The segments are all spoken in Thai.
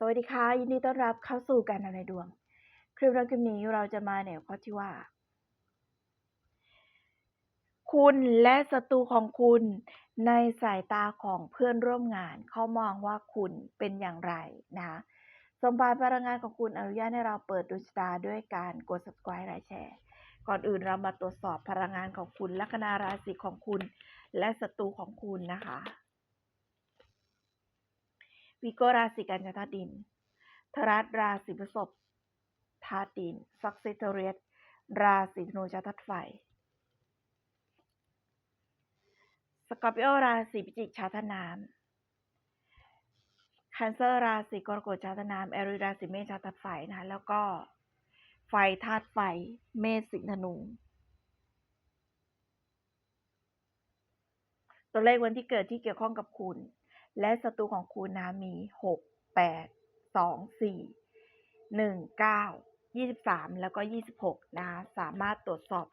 สวัสดีค่ะ ยินดีต้อนรับเข้าสู่การทำนดวง คลิปแรกคลิปนี้เราจะมาในข้อที่ว่า คุณและศัตรูของคุณในสายตาของเพื่อนร่วมงานเขามองว่าคุณเป็นอย่างไรนะคะสมบัติพลังงานของคุณอนุญาตให้เราเปิดดวงชะตาด้วยการกด subscribe และแชร์ ก่อนอื่นเรามาตรวจสอบพลังงานของคุณลัคนาราศีของคุณ และศัตรูของคุณนะคะ วิโกราศีกันธาตุดินทรัสราศีพฤษภธาตุดินซักเซเทเรียสราศีธนูชาธาตุไฟสกอร์ปิโอราศีพิจิกชาธาตุน้ำคันเซอร์ราศีกรกฎชาธาตุน้ำแอริราศีเมษชาธาตุไฟนะแล้วก็ ไฟธาตุไฟ เมษสิงห์ธนู ตัวเลขวันที่เกิดที่เกี่ยวข้องกับคุณ และศัตรูของคุณนะมีหกแปดสองสี่หนึ่งเก้ายี่สิบสามแล้วก็ยี่สิบหกนะคะสามารถตรวจสอบ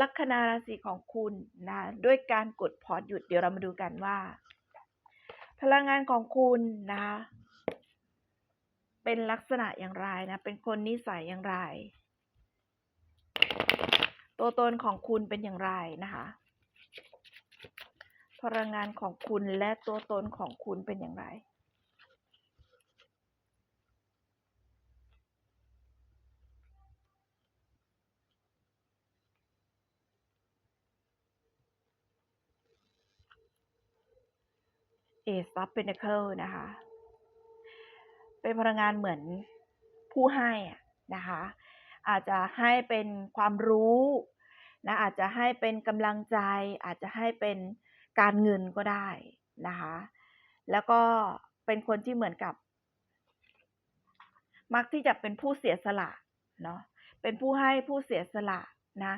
ลัคนาราศีของคุณนะด้วยการกดพอดหยุดเดี๋ยวเรามาดูกันว่า พลังงานของคุณนะคะเป็นลักษณะอย่างไรนะ เป็นคนนิสัยอย่างไร ตัวตนของคุณเป็นอย่างไรนะคะ พลังงานของคุณและตัวตนของคุณเป็นอย่างไร เอสซับเป็นเคิลนะคะ เป็นพลังงานเหมือนผู้ให้นะคะ อาจจะให้เป็นความรู้นะอาจจะให้เป็นกำลังใจอาจจะให้เป็น การเงินก็ได้นะคะ แล้วก็เป็นคนที่เหมือนกับ มักที่จะเป็นผู้เสียสละเนาะเป็นผู้ให้ผู้เสียสละนะ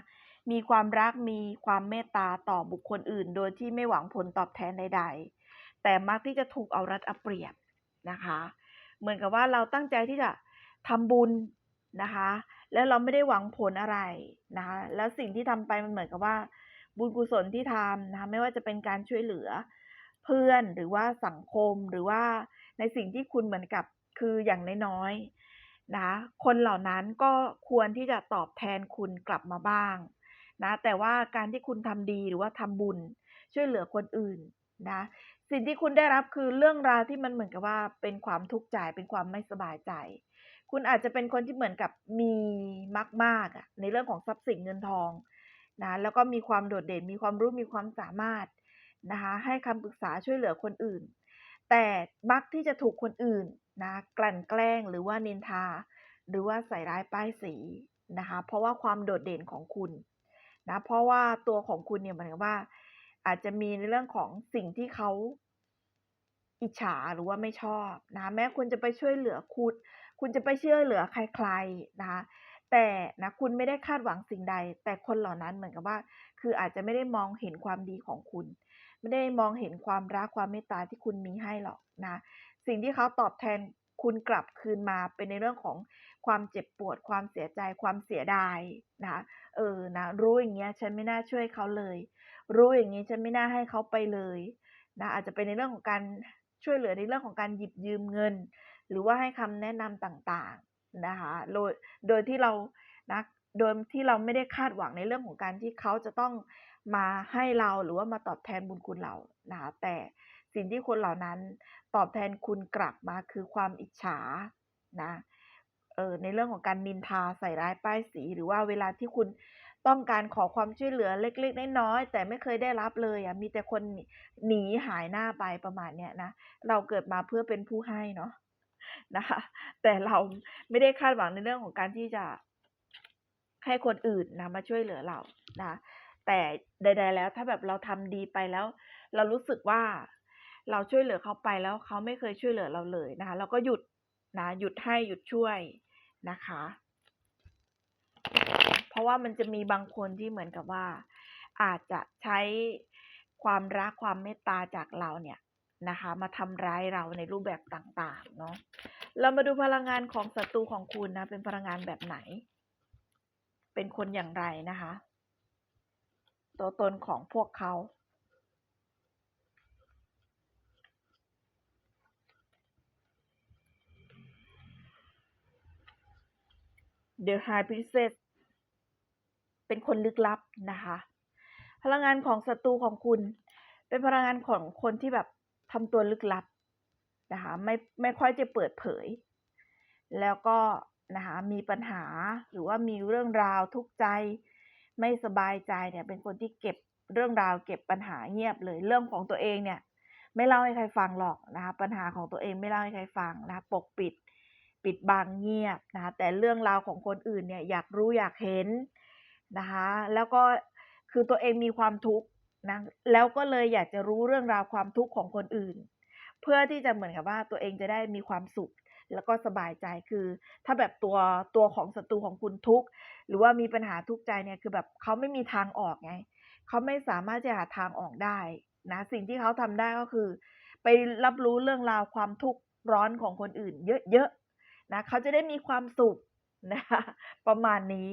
มีความรักมีความเมตตาต่อบุคคลอื่น โดยที่ไม่หวังผลตอบแทนใด ๆ แต่มักที่จะถูกเอารัดเอาเปรียบนะคะ เหมือนกับว่าเราตั้งใจที่จะทำบุญนะคะ แล้วเราไม่ได้หวังผลอะไรนะคะ แล้วสิ่งที่ทำไปมันเหมือนกับว่า บุญกุศลที่ทำนะคะไม่ว่าจะเป็นการช่วยเหลือเพื่อนหรือว่าสังคมหรือว่าในสิ่งที่คุณเหมือนกับคืออย่างน้อยๆนะคนเหล่านั้นก็ควรที่จะตอบแทนคุณกลับมาบ้างนะแต่ว่าการที่คุณทำดีหรือว่าทำบุญช่วยเหลือคนอื่นนะสิ่งที่คุณได้รับคือเรื่องราวที่มันเหมือนกับว่าเป็นความทุกข์ใจเป็นความไม่สบายใจ คุณอาจจะเป็นคนที่เหมือนกับมีมากๆในเรื่องของทรัพย์สินเงินทอง นะแล้วก็มีความโดดเด่นมีความรู้มีความสามารถนะคะให้คำปรึกษาช่วยเหลือคนอื่น แต่มักที่จะถูกคนอื่นนะกลั่นแกล้งหรือว่านินทา หรือว่าใส่ร้ายป้ายสีนะคะเพราะว่าความโดดเด่นของคุณนะเพราะว่าตัวของคุณเนี่ยเหมือนกับว่า อาจจะมีในเรื่องของสิ่งที่เขาอิจฉาหรือว่าไม่ชอบนะแม้คุณจะไปช่วยเหลือคุณ คุณจะไปช่วยเหลือใครๆนะคะ แต่นะคุณไม่ได้คาดหวังสิ่งใด แต่คนเหล่านั้นเหมือนกับว่า คืออาจจะไม่ได้มองเห็นความดีของคุณ ไม่ได้มองเห็นความรักความเมตตาที่คุณมีให้หรอกนะ สิ่งที่เขาตอบแทนคุณกลับคืนมาเป็นในเรื่องของความเจ็บปวด ความเสียใจความเสียดายนะเออนะรู้อย่างเงี้ยฉันไม่น่าช่วยเขาเลย รู้อย่างนี้ฉันไม่น่าให้เขาไปเลยนะอาจจะเป็นในเรื่องของการช่วยเหลือในเรื่องของการหยิบยืมเงิน หรือว่าให้คำแนะนำต่างๆ นะคะโดยโดยที่เรานะโดยที่เราไม่ได้คาดหวังในเรื่องของการที่เขาจะต้องมาให้เราหรือว่ามาตอบแทนบุญคุณเรานะคะแต่สิ่งที่คนเหล่านั้นตอบแทนคุณกลับมาคือความอิจฉานะเออในเรื่องของการนินทาใส่ร้ายป้ายสี หรือว่าเวลาที่คุณต้องการขอความช่วยเหลือเล็กๆน้อยๆแต่ไม่เคยได้รับเลยอะมีแต่คนหนีหายหน้าไปประมาณเนี้ยนะเราเกิดมาเพื่อเป็นผู้ให้เนาะ นะคะ แต่เราไม่ได้คาดหวังในเรื่องของการที่จะให้คนอื่นนะมาช่วยเหลือเรานะ แต่ใด ๆ แล้วถ้าแบบเราทำดีไปแล้ว เรารู้สึกว่าเราช่วยเหลือเขาไปแล้วเขาไม่เคยช่วยเหลือเราเลยนะคะ เราก็หยุดนะหยุดให้หยุดช่วยนะคะ เพราะว่ามันจะมีบางคนที่เหมือนกับว่า อาจจะใช้ความรักความเมตตาจากเราเนี่ย นะคะ มาทำร้ายเราในรูปแบบต่างๆ เนาะ เรามาดูพลังงานของศัตรูของคุณนะ เป็นพลังงานแบบไหน เป็นคนอย่างไรนะคะ ตัวตนของพวกเขา The High Priestess เป็นคนลึกลับนะคะ พลังงานของศัตรูของคุณ เป็นพลังงานของคนที่แบบ ทำตัวลึกลับนะคะไม่ไม่ค่อยจะเปิดเผย แล้วก็นะคะมีปัญหาหรือว่ามีเรื่องราวทุกข์ใจ ไม่สบายใจเนี่ยเป็นคนที่เก็บเรื่องราวเก็บปัญหาเงียบเลยเรื่องของตัวเองเนี่ยไม่เล่าให้ใครฟังหรอกนะคะปัญหาของตัวเองไม่เล่าให้ใครฟังนะคะปกปิด ปิดบังเงียบนะคะแต่เรื่องราวของคนอื่นเนี่ยอยากรู้อยากเห็นนะคะแล้วก็คือตัวเองมีความทุกข์ นะแล้วก็เลยอยากจะรู้เรื่องราวความทุกข์ของคนอื่น เพื่อที่จะเหมือนกับว่าตัวเองจะได้มีความสุข แล้วก็สบายใจคือ ถ้าแบบตัวตัวของศัตรูของคุณทุกข์หรือว่ามีปัญหาทุกข์ใจเนี่ยคือแบบเขาไม่มีทางออกไงเขาไม่สามารถจะหาทางออกได้นะสิ่งที่เขาทำได้ก็คือ ไปรับรู้เรื่องราวความทุกข์ร้อนของคนอื่น เยอะๆนะเขาจะได้มีความสุขนะคะประมาณนี้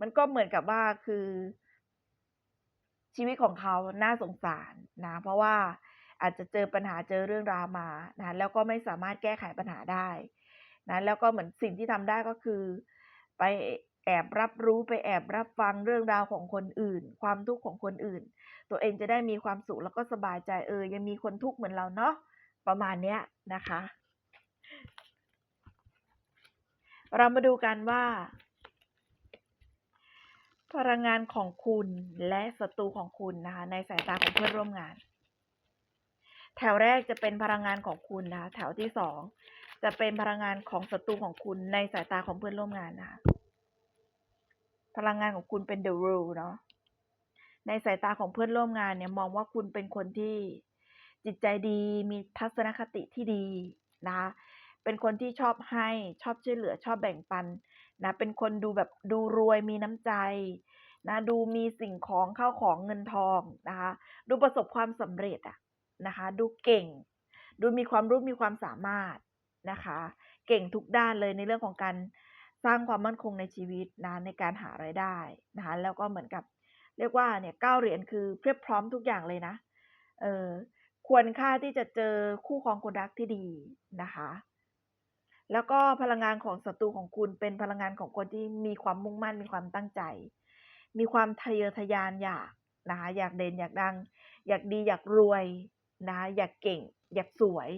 มันก็เหมือนกับว่าคือ ชีวิตของเขาน่าสงสารนะ เพราะว่าอาจจะเจอปัญหาเจอเรื่องราวมานะแล้วก็ไม่สามารถแก้ไขปัญหาได้นะแล้วก็เหมือนสิ่งที่ทำได้ก็คือ ไปแอบรับรู้ไปแอบรับฟังเรื่องราวของคนอื่น ความทุกข์ของคนอื่น ตัวเองจะได้มีความสุขแล้วก็สบายใจเออ ยังมีคนทุกข์เหมือนเราเนาะประมาณเนี้ยนะคะ เรามาดูกันว่า พลังงานของคุณและศัตรูของคุณนะคะ ในสายตาของเพื่อนร่วมงาน แถวแรกจะเป็นพลังงานของคุณนะคะแถวที่สองจะเป็นพลังงานของศัตรูของคุณในสายตาของเพื่อนร่วมงานนะคะพลังงานของคุณเป็น the rule เนาะในสายตาของเพื่อนร่วมงานเนี่ยมองว่าคุณเป็นคนที่จิตใจดีมีทัศนคติที่ดีนะคะเป็นคนที่ชอบให้ชอบช่วยเหลือชอบแบ่งปัน นะเป็นคนดูแบบดูรวยมีน้ำใจนะดูมีสิ่งของเข้าของเงินทองนะคะดูประสบความสำเร็จอะนะคะดูเก่ง ดูมีความรู้มีความสามารถนะคะ เก่งทุกด้านเลยในเรื่องของการสร้างความมั่นคงในชีวิตนะในการหารายได้นะคะแล้วก็เหมือนกับเรียกว่าเนี่ย9เหรียญคือเพียบพร้อมทุกอย่างเลยนะเออควรค่าที่จะเจอคู่ครองคนรักที่ดีนะคะ แล้วก็พลังงานของศัตรูของคุณเป็นพลังงานของคนที่มีความมุ่งมั่นมีความตั้งใจ มีความทะเยอทะยานอยากนะคะอยากเด่นอยากดัง อยากดีอยากรวยนะคะอยากเก่ง อยากสวย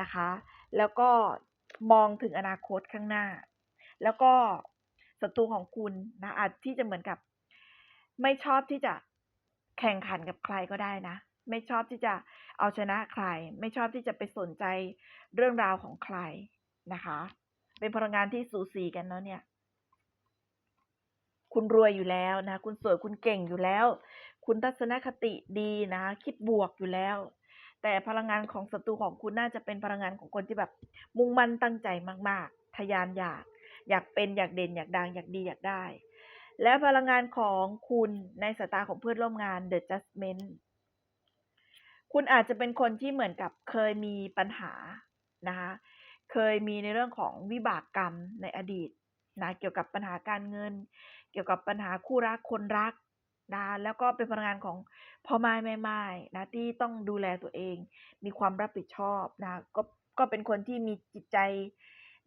นะคะ แล้วก็มองถึงอนาคตข้างหน้า แล้วก็ศัตรูของคุณนะอาจที่จะเหมือนกับ ไม่ชอบที่จะแข่งขันกับใครก็ได้นะ ไม่ชอบที่จะเอาชนะใคร ไม่ชอบที่จะไปสนใจเรื่องราวของใคร นะคะ เป็นพลังงานที่สูสีกันเนาะเนี่ย คุณรวยอยู่แล้วนะ คุณสวยคุณเก่งอยู่แล้ว คุณทัศนคติดีนะ คิดบวกอยู่แล้ว แต่พลังงานของศัตรูของคุณน่าจะเป็นพลังงานของคนที่แบบ มุ่งมั่นตั้งใจมาก ๆทะยานอยาก อยากเป็นอยากเด่น อยากดังอยากดีอยากได้ และพลังงานของคุณในสายตาของเพื่อนร่วมงาน The Judgment คุณอาจจะเป็นคนที่เหมือนกับเคยมีปัญหานะคะ เคยมีในเรื่องของวิบากกรรมในอดีตนะเกี่ยวกับปัญหาการเงิน เกี่ยวกับปัญหาคู่รักคนรักนะแล้วก็เป็นพลังงานของพ่อไม่แม่ไม่นะที่ต้องดูแลตัวเอง มีความรับผิดชอบนะก็ก็เป็นคนที่มีจิตใจ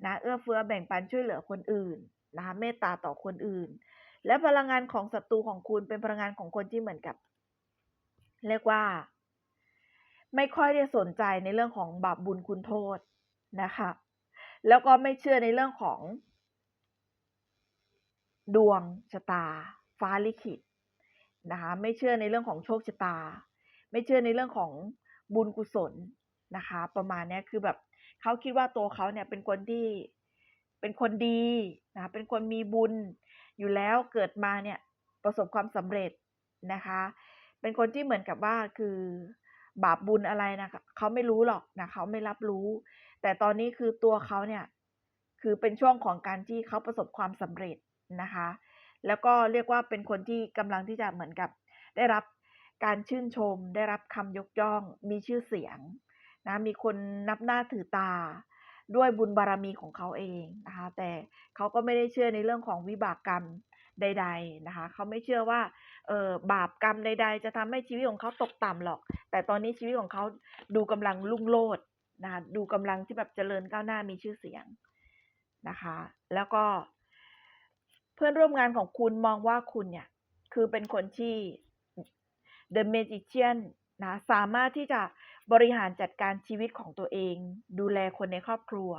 นะเอื้อเฟื้อแบ่งปันช่วยเหลือคนอื่นนะคะเมตตาต่อคนอื่น และพลังงานของศัตรูของคุณเป็นพลังงานของคนที่เหมือนกับ เรียกว่า ไม่ค่อยได้สนใจในเรื่องของบาปบุญคุณโทษนะคะ แล้วก็ไม่เชื่อในเรื่องของ ดวงชะตา ฟ้าลิขิตนะคะไม่เชื่อในเรื่องของโชคชะตา ไม่เชื่อในเรื่องของบุญกุศลนะคะ ประมาณนี้คือแบบเขาคิดว่าตัวเขาเนี่ยเป็นคนที่เป็นคนดีนะเป็นคนมีบุญอยู่แล้วเกิดมาเนี่ยประสบความสำเร็จนะคะ เป็นคนที่เหมือนกับว่าคือบาปบุญอะไรน่ะเขาไม่รู้หรอกนะเขาไม่รับรู้ แต่ตอนนี้คือตัวเขาเนี่ย คือเป็นช่วงของการที่เขาประสบความสำเร็จนะคะ แล้วก็เรียกว่าเป็นคนที่กำลังที่จะเหมือนกับ ได้รับการชื่นชม ได้รับคำยกย่อง มีชื่อเสียงนะมีคนนับหน้าถือตาด้วยบุญบารมีของเขาเองนะคะ แต่เขาก็ไม่ได้เชื่อในเรื่องของวิบากกรรมใด ๆนะคะ เขาไม่เชื่อว่าเออบาปกรรมใด ๆ จะทำให้ชีวิตของเขาตกต่ำหรอก แต่ตอนนี้ชีวิตของเขาดูกำลังรุ่งโรจน์ นะคะดูกำลังที่แบบเจริญก้าวหน้ามีชื่อเสียงนะคะ แล้วก็เพื่อนร่วมงานของคุณมองว่าคุณเนี่ย คือเป็นคนที่ The Magician นะสามารถที่จะบริหารจัดการชีวิตของตัวเอง ดูแลคนในครอบครัว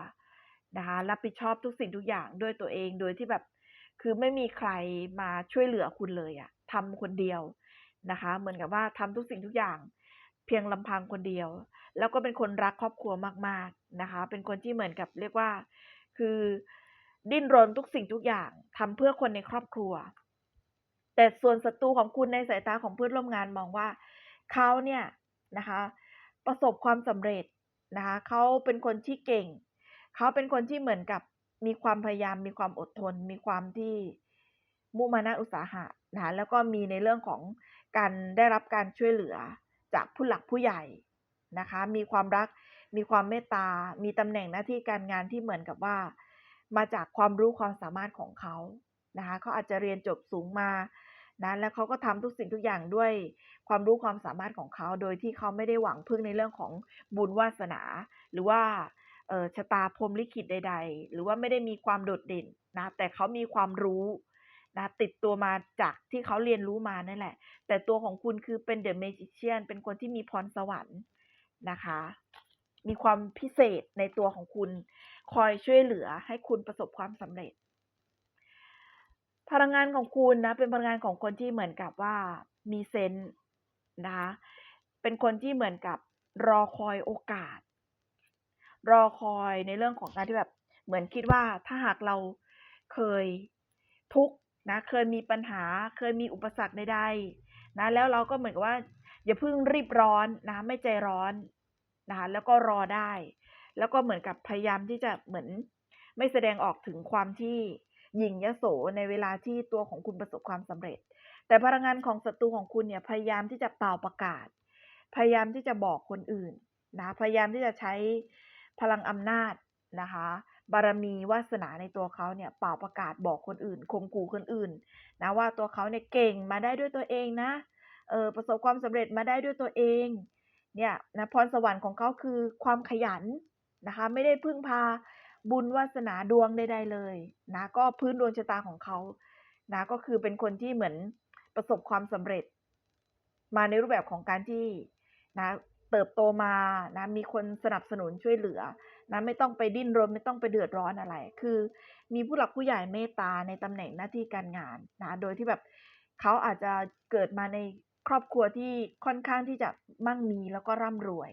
นะคะรับผิดชอบทุกสิ่งทุกอย่างด้วยตัวเองโดยที่แบบคือไม่มีใครมาช่วยเหลือคุณเลยอะทำคนเดียวนะคะ เหมือนกับว่าทำทุกสิ่งทุกอย่าง เพียงลำพังคนเดียว แล้วก็เป็นคนรักครอบครัวมาก ๆนะคะ เป็นคนที่เหมือนกับเรียกว่า คือดิ้นรนทุกสิ่งทุกอย่างทำเพื่อคนในครอบครัว แต่ส่วนศัตรูของคุณในสายตาของเพื่อนร่วมงานมองว่าเขาเนี่ยนะคะ ประสบความสำเร็จนะคะเขาเป็นคนที่เก่งเขาเป็นคนที่เหมือนกับมีความพยายาม มีความอดทน มีความที่มุมานะอุตสาหะนะคะแล้วก็มีในเรื่องของการได้รับการช่วยเหลือ จากผู้หลักผู้ใหญ่นะคะ มีความรัก มีความเมตตา มีตำแหน่งหน้าที่การงานที่เหมือนกับว่า มาจากความรู้ความสามารถของเขานะคะ เขาอาจจะเรียนจบสูงมานะแล้วเขาก็ทำทุกสิ่งทุกอย่างด้วยความรู้ความสามารถของเขา โดยที่เขาไม่ได้หวังพึ่งในเรื่องของบุญวาสนา หรือว่าชะตาพรมลิขิตใด ๆ หรือว่าไม่ได้มีความโดดเด่นนะ แต่เขามีความรู้ นะติดตัวมาจากที่เขาเรียนรู้มานั่นแหละ แต่ตัวของคุณคือเป็น The Magician เป็นคนที่มีพรสวรรค์นะคะ มีความพิเศษในตัวของคุณ คอยช่วยเหลือให้คุณประสบความสำเร็จ พลังงานของคุณนะ เป็นพลังงานของคนที่เหมือนกับว่ามีเซนส์นะคะเป็นคนที่เหมือนกับรอคอยโอกาส รอคอยในเรื่องของการที่แบบ เหมือนคิดว่าถ้าหากเราเคยทุกข์ นะเคยมีปัญหาเคยมีอุปสรรคใดๆนะแล้วเราก็เหมือนกับว่า อย่าเพิ่งรีบร้อนนะไม่ใจร้อนนะคะแล้วก็รอได้ แล้วก็เหมือนกับพยายามที่จะเหมือนไม่แสดงออกถึงความที่หยิ่งยโสในเวลาที่ตัวของคุณประสบความสำเร็จ แต่พลังงานของศัตรูของคุณเนี่ยพยายามที่จะเป่าประกาศ พยายามที่จะบอกคนอื่นนะพยายามที่จะใช้พลังอำนาจนะคะ บารมีวาสนาในตัวเขาเนี่ยเป่าประกาศบอกคนอื่นข่มขู่คนอื่นนะว่าตัวเขาเนี่ยเก่งมาได้ด้วยตัวเองนะเออประสบความสำเร็จมาได้ด้วยตัวเองเนี่ยนะพรสวรรค์ของเขาคือความขยันนะคะ ไม่ได้พึ่งพาบุญวาสนาดวงใดๆเลยนะก็พื้นดวงชะตาของเขานะก็คือเป็นคนที่เหมือนประสบความสำเร็จ มาในรูปแบบของการที่นะเติบโตมานะมีคนสนับสนุนช่วยเหลือ นะไม่ต้องไปดิ้นรนไม่ต้องไปเดือดร้อนอะไร คือมีผู้หลักผู้ใหญ่เมตตาในตำแหน่งหน้าที่การงานนะโดยที่แบบเขาอาจจะเกิดมาในครอบครัวที่ค่อนข้างที่จะมั่งมีแล้วก็ร่ำรวย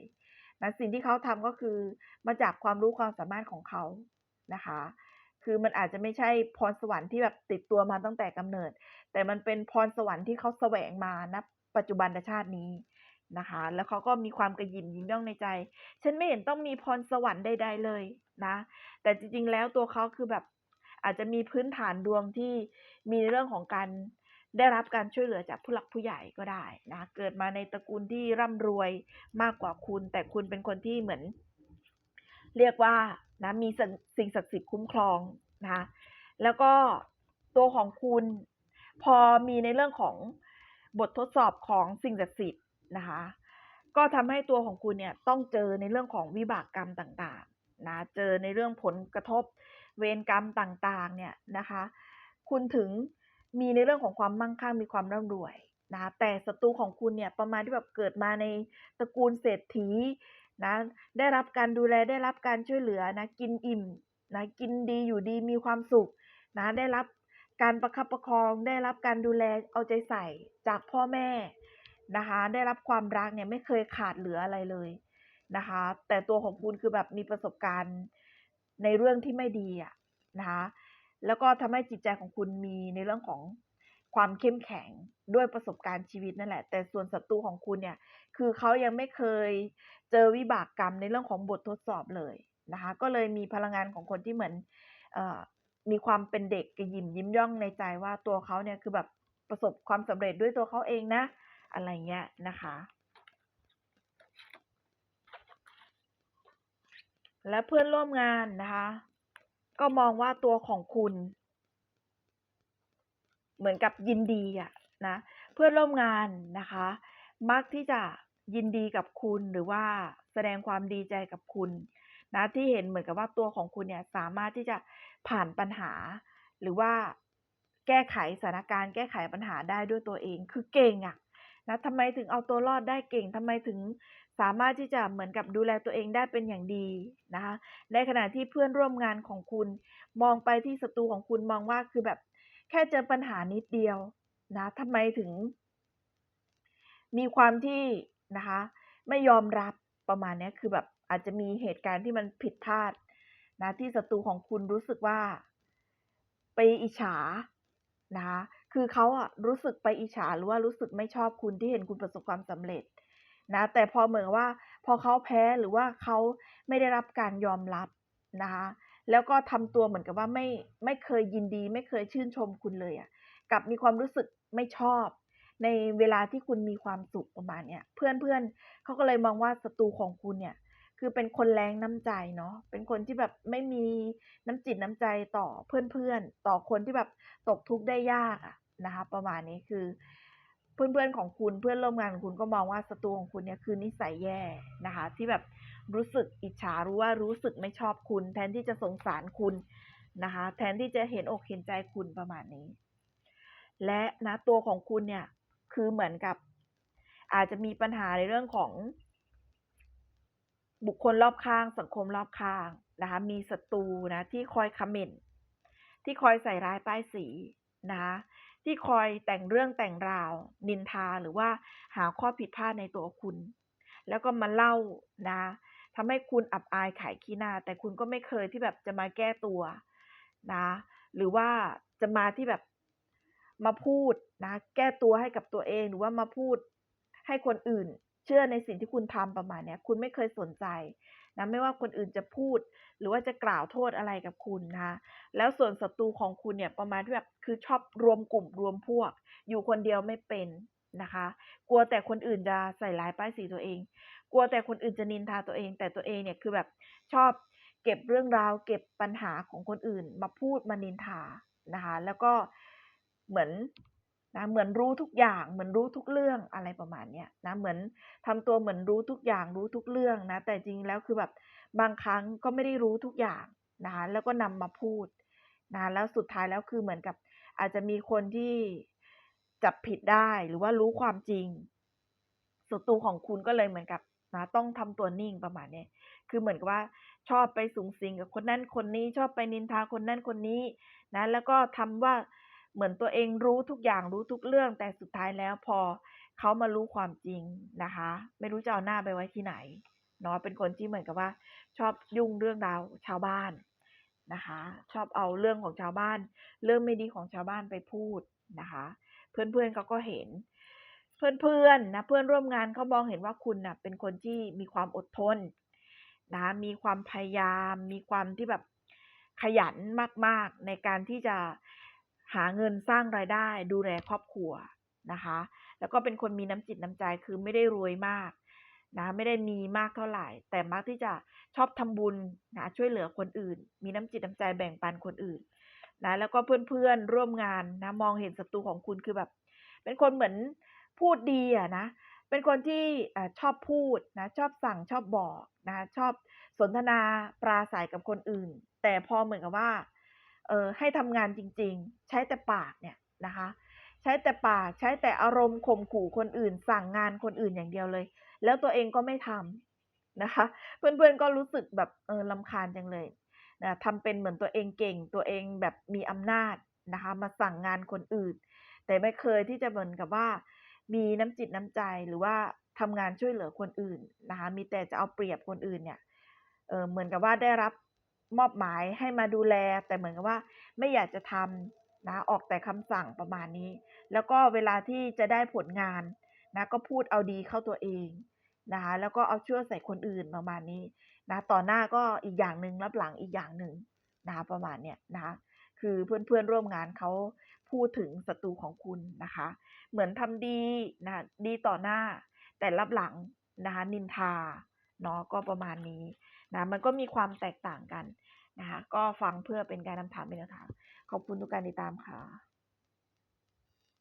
นะสิ่งที่เขาทำก็คือมาจากความรู้ความสามารถของเขานะคะ คือมันอาจจะไม่ใช่พรสวรรค์ที่แบบติดตัวมาตั้งแต่กำเนิด แต่มันเป็นพรสวรรค์ที่เขาแสวงมาณปัจจุบันชาตินี้ นะคะ แล้วเขาก็มีความกระยิมยิ้มย่องในใจ ฉันไม่เห็นต้องมีพรสวรรค์ใดๆเลยนะ แต่จริงๆแล้วตัวเขาคือแบบอาจจะมีพื้นฐานดวงที่มีเรื่องของการได้รับการช่วยเหลือจากผู้หลักผู้ใหญ่ก็ได้นะ เกิดมาในตระกูลที่ร่ำรวยมากกว่าคุณ แต่คุณเป็นคนที่เหมือน เรียกว่านะมีสิ่งศักดิ์สิทธิ์คุ้มครองนะคะแล้วก็ตัวของคุณพอมีในเรื่องของบททดสอบของสิ่งศักดิ์สิทธิ์ นะคะ ก็ทำให้ตัวของคุณเนี่ยต้องเจอในเรื่องของวิบากกรรมต่างๆนะเจอในเรื่องผลกระทบเวรกรรมต่างๆเนี่ยนะคะ คุณถึงมีในเรื่องของความมั่งคั่งมีความร่ำรวยนะแต่ศัตรูของคุณเนี่ยประมาณที่แบบเกิดมาในตระกูลเศรษฐีนะได้รับการดูแลได้รับการช่วยเหลือนะกินอิ่มนะกินดีอยู่ดีมีความสุขนะได้รับการประคับประคองได้รับการดูแลเอาใจใส่จากพ่อแม่ นะคะ ได้รับความรักเนี่ยไม่เคยขาดเหลืออะไรเลยนะคะ แต่ตัวของคุณคือแบบมีประสบการณ์ในเรื่องที่ไม่ดีอะนะคะ แล้วก็ทำให้จิตใจของคุณมีในเรื่องของความเข้มแข็งด้วยประสบการณ์ชีวิตนั่นแหละ แต่ส่วนศัตรูของคุณเนี่ย คือเขายังไม่เคยเจอวิบากกรรมในเรื่องของบททดสอบเลยนะคะ ก็เลยมีพลังงานของคนที่เหมือนอมีความเป็นเด็กกระยิมยิ้มย่องในใจว่าตัวเขาเนี่ยคือแบบประสบความสำเร็จด้วยตัวเขาเองนะ อะไรเงี้ยนะคะ และเพื่อนร่วมงานนะคะ ก็มองว่าตัวของคุณ เหมือนกับยินดีอะนะ เพื่อนร่วมงานนะคะ มักที่จะยินดีกับคุณหรือว่าแสดงความดีใจกับคุณนะที่เห็นเหมือนกับว่าตัวของคุณเนี่ยสามารถที่จะผ่านปัญหา หรือว่าแก้ไขสถานการณ์แก้ไขปัญหาได้ด้วยตัวเอง คือเก่งอะ นะทำไมถึงเอาตัวรอดได้เก่งทำไมถึงสามารถที่จะเหมือนกับดูแลตัวเองได้เป็นอย่างดีนะคะในขณะที่เพื่อนร่วมงานของคุณ มองไปที่ศัตรูของคุณมองว่าคือแบบแค่เจอปัญหานิดเดียวนะทำไมถึง มีความที่นะคะไม่ยอมรับประมาณนี้คือแบบอาจจะมีเหตุการณ์ที่มันผิดพลาดนะที่ศัตรูของคุณรู้สึกว่า ไปอิจฉานะคะ คือเขาอะรู้สึกไปอิจฉาหรือว่ารู้สึกไม่ชอบคุณที่เห็นคุณประสบความสำเร็จนะแต่พอเหมือนว่าพอเขาแพ้หรือว่าเขาไม่ได้รับการยอมรับนะคะแล้วก็ทำตัวเหมือนกับว่าไม่ไม่เคยยินดี ไม่เคยชื่นชมคุณเลยอะกับมีความรู้สึกไม่ชอบ ในเวลาที่คุณมีความสุขประมาณเนี้ยเพื่อนเพื่อนเขาก็เลยมองว่าศัตรูของคุณเนี่ยคือเป็นคนแรงน้ำใจเนาะเป็นคนที่แบบไม่มีน้ำจิตน้ำใจต่อเพื่อนๆต่อคนที่แบบตกทุกข์ได้ยากอะ นะคะประมาณนี้คือ เพื่อนๆของคุณเพื่อนร่วมงานของคุณก็มองว่าศัตรูของคุณเนี่ยคือนิสัยแย่นะคะ ที่แบบรู้สึกอิจฉารู้ว่ารู้สึกไม่ชอบคุณ แทนที่จะสงสารคุณนะคะ แทนที่จะเห็นอกเห็นใจคุณประมาณนี้ และนะตัวของคุณเนี่ยคือเหมือนกับ อาจจะมีปัญหาในเรื่องของ บุคคลรอบข้างสังคมรอบข้างนะคะมีศัตรูนะที่คอยคอมเมนต์ที่คอยใส่ร้ายป้ายสีนะคะ ที่คอยแต่งเรื่องแต่งราว นินทาหรือว่าหาข้อผิดพลาดในตัวคุณ แล้วก็มาเล่านะทำให้คุณอับอายขายขี้หน้า แต่คุณก็ไม่เคยที่แบบจะมาแก้ตัวนะ หรือว่าจะมาที่แบบมาพูดนะ แก้ตัวให้กับตัวเองหรือว่ามาพูดให้คนอื่น เชื่อในสิ่งที่คุณทำประมาณเนี้ยคุณไม่เคยสนใจ นะไม่ว่าคนอื่นจะพูด หรือว่าจะกล่าวโทษอะไรกับคุณนะคะแล้วส่วนศัตรูของคุณเนี่ยประมาณที่แบบคือชอบรวมกลุ่มรวมพวก อยู่คนเดียวไม่เป็นนะคะ กลัวแต่คนอื่นจะใส่ร้ายป้ายสีตัวเอง กลัวแต่คนอื่นจะนินทาตัวเอง แต่ตัวเองเนี่ยคือแบบชอบเก็บเรื่องราว เก็บปัญหาของคนอื่นมาพูดมานินทานะคะ แล้วก็เหมือน นะเหมือนรู้ทุกอย่างเหมือนรู้ทุกเรื่องอะไรประมาณเนี้ยนะเหมือนทำตัวเหมือนรู้ทุกอย่างรู้ทุกเรื่องนะแต่จริงแล้วคือแบบบางครั้งก็ไม่ได้รู้ทุกอย่างนะคะแล้วก็นำมาพูดนะแล้วสุดท้ายแล้วคือเหมือนกับอาจจะมีคนที่จับผิดได้หรือว่ารู้ความจริงศัตรูของคุณก็เลยเหมือนกับนะต้องทำตัวนิ่งประมาณนี้คือเหมือนกับว่าชอบไปสูงสิงกับคนนั้นคนนี้ชอบไปนินทาคนนั้นคนนี้นะแล้วก็ทำว่า เหมือนตัวเองรู้ทุกอย่างรู้ทุกเรื่อง แต่สุดท้ายแล้วพอเขามารู้ความจริงนะคะ ไม่รู้จะเอาหน้าไปไว้ที่ไหนเนาะเป็นคนที่เหมือนกับว่า ชอบยุ่งเรื่องราวชาวบ้านนะคะ ชอบเอาเรื่องของชาวบ้าน เรื่องไม่ดีของชาวบ้านไปพูดนะคะ เพื่อนๆเขาก็เห็น เพื่อนๆนะเพื่อนร่วมงานเขามองเห็นว่าคุณนะ่ะเป็นคนที่มีความอดทนนะมีความพยายาม มีความที่แบบขยันมากๆในการที่จะ หาเงินสร้างรายได้ดูแลครอบครัวนะคะ แล้วก็เป็นคนมีน้ำจิตน้ำใจคือไม่ได้รวยมากนะไม่ได้มีมากเท่าไหร่ แต่มักที่จะชอบทำบุญนะช่วยเหลือคนอื่น มีน้ำจิตน้ำใจแบ่งปันคนอื่นนะแล้วก็เพื่อนๆร่วมงานนะมองเห็นศัตรูของคุณคือแบบ เป็นคนเหมือนพูดดีอะนะเป็นคนที่ชอบพูดนะชอบสั่งชอบบอกนะชอบสนทนาปราศัยกับคนอื่น แต่พอเหมือนกับว่า เออให้ทำงานจริง ๆ ใช้แต่ปากเนี่ยนะคะ ใช้แต่ปากใช้แต่อารมณ์ข่มขู่คนอื่น สั่งงานคนอื่นอย่างเดียวเลย แล้วตัวเองก็ไม่ทำนะคะ เพื่อนๆก็รู้สึกแบบเออลำคาญจังเลยนะทำเป็นเหมือนตัวเองเก่งตัวเองแบบมีอำนาจนะคะ มาสั่งงานคนอื่น แต่ไม่เคยที่จะเหมือนกับว่า มีน้ำจิตน้ำใจหรือว่าทำงานช่วยเหลือคนอื่นนะคะ มีแต่จะเอาเปรียบคนอื่นเนี่ยเออเหมือนกับว่าได้รับ มอบหมายให้มาดูแล แต่เหมือนกับว่าไม่อยากจะทำนะออกแต่คำสั่งประมาณนี้ แล้วก็เวลาที่จะได้ผลงานนะก็พูดเอาดีเข้าตัวเองนะคะแล้วก็เอาชั่วใส่คนอื่นประมาณนี้นะต่อหน้าก็อีกอย่างหนึ่งรับหลังอีกอย่างหนึ่งนะประมาณเนี้ยนะคะคือเพื่อนๆร่วมงานเขาพูดถึงศัตรูของคุณนะคะ เหมือนทำดีนะดีต่อหน้าแต่รับหลังนะคะนินทาเนาะก็ประมาณนี้ นะมันก็มีความแตกต่างกันนะคะก็ฟังเพื่อเป็นการนำถามเป็นแนวทางขอบคุณทุกการติดตามค่ะ